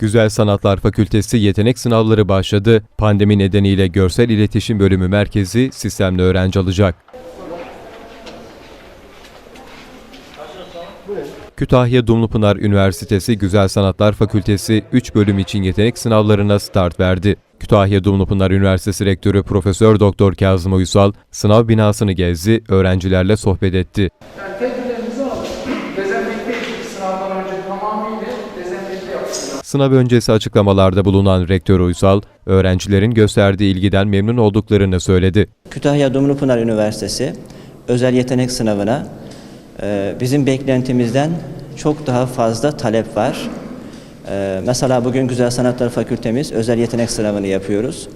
Güzel Sanatlar Fakültesi yetenek sınavları başladı. Pandemi nedeniyle Görsel İletişim Bölümü merkezi sistemli öğrenci alacak. Kütahya Dumlupınar Üniversitesi Güzel Sanatlar Fakültesi 3 bölüm için yetenek sınavlarına start verdi. Kütahya Dumlupınar Üniversitesi Rektörü Profesör Doktor Kazım Uysal sınav binasını gezdi, öğrencilerle sohbet etti. Yani tedbirlerimizi alın. Dezenfekte sınavdan önce tamamıyla dezenfekte. Sınav öncesi açıklamalarda bulunan Rektör Uysal, öğrencilerin gösterdiği ilgiden memnun olduklarını söyledi. Kütahya Dumlupınar Üniversitesi özel yetenek sınavına e, bizim beklentimizden çok daha fazla talep var. E, Mesela bugün Güzel Sanatlar Fakültemiz özel yetenek sınavını yapıyoruz.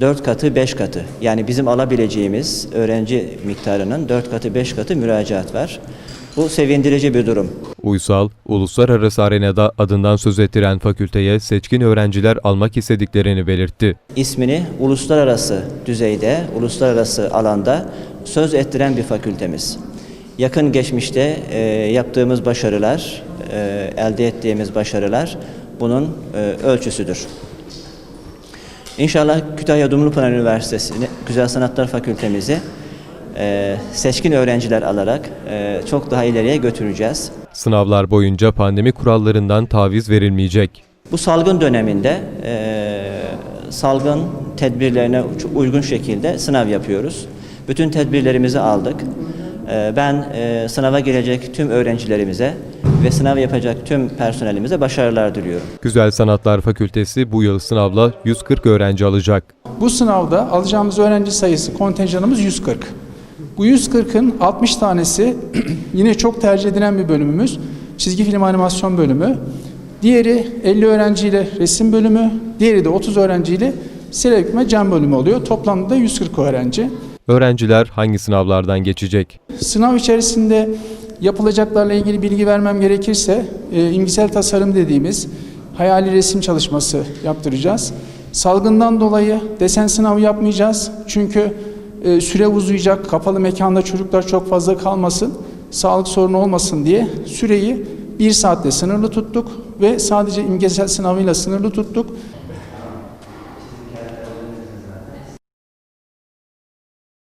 4 katı 5 katı yani bizim alabileceğimiz öğrenci miktarının 4 katı 5 katı müracaat var. Bu sevindirici bir durum. Uysal, uluslararası arenada adından söz ettiren fakülteye seçkin öğrenciler almak istediklerini belirtti. ismini uluslararası düzeyde, uluslararası alanda söz ettiren bir fakültemiz. Yakın geçmişte e, yaptığımız başarılar, e, elde ettiğimiz başarılar bunun e, ölçüsüdür. İnşallah Kütahya Dumlupınar Üniversitesi Güzel Sanatlar Fakültemizi e, seçkin öğrenciler alarak e, çok daha ileriye götüreceğiz. Sınavlar boyunca pandemi kurallarından taviz verilmeyecek. Bu salgın döneminde eee, salgın tedbirlerine uygun şekilde sınav yapıyoruz. Bütün tedbirlerimizi aldık. Eee, ben sınava girecek tüm öğrencilerimize ve sınav yapacak tüm personelimize başarılar diliyorum. Güzel Sanatlar Fakültesi bu yıl sınavla 140 öğrenci alacak. Bu sınavda alacağımız öğrenci sayısı kontenjanımız 140. Bu 140'ın 60 tanesi yine çok tercih edilen bir bölümümüz. Çizgi film animasyon bölümü. Diğeri 50 öğrenciyle resim bölümü. Diğeri de 30 öğrenciyle silah hükme cam bölümü oluyor. Toplamda da 140 öğrenci. Öğrenciler hangi sınavlardan geçecek? Sınav içerisinde yapılacaklarla ilgili bilgi vermem gerekirse e, imgesel tasarım dediğimiz hayali resim çalışması yaptıracağız. Salgından dolayı desen sınavı yapmayacağız. Çünkü e, süre uzayacak, kapalı mekanda çocuklar çok fazla kalmasın, sağlık sorunu olmasın diye süreyi bir saatte sınırlı tuttuk ve sadece imgesel sınavıyla sınırlı tuttuk.